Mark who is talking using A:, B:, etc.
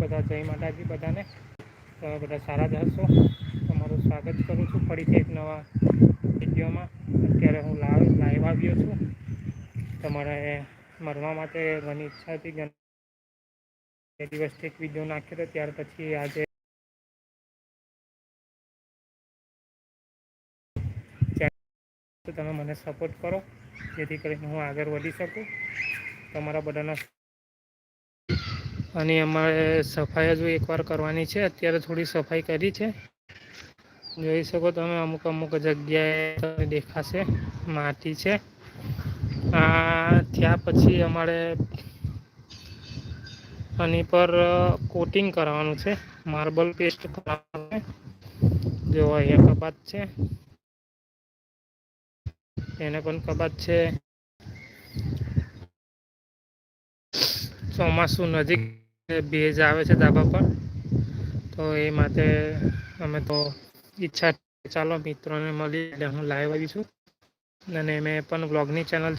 A: બધા જય માતાજી બધાને. તમે બધા સારા જ હશો. તમારું સ્વાગત કરું છું ફરીથી એક નવા વિડીયોમાં. અત્યારે હું લાઈવ લાઈવ આવ્યો છું. તમારે મરવા માટે ઘણી ઈચ્છા હતી, ઘણી દિવસથી એક વીડિયો નાખ્યો હતો ત્યાર પછી આજે તો તમે મને સપોર્ટ કરો, જેથી કરીને હું આગળ વધી શકું. તમારા બધાના અને અમારે સફાઈ હજુ એકવાર કરવાની છે. અત્યારે થોડી સફાઈ કરી છે. જોઈ શકો તમે અમુક અમુક જગ્યાએ દેખાશે. માટી છે. આ થયા પછી અમારે આની પર કોટિંગ કરવાનું છે. માર્બલ પેસ્ટ કરવાનું છે. જો અહીંયા કબાટ છે. એને પણ કબાટ છે. ચોમાસું નજીક ભેજ આવે છે ધાબા પર, તો એ માટે અમે તો ઈચ્છા ચાલો મિત્રોને મળી એટલે હું લાઈવ આવી છું. અને મેં પણ બ્લોગની ચેનલ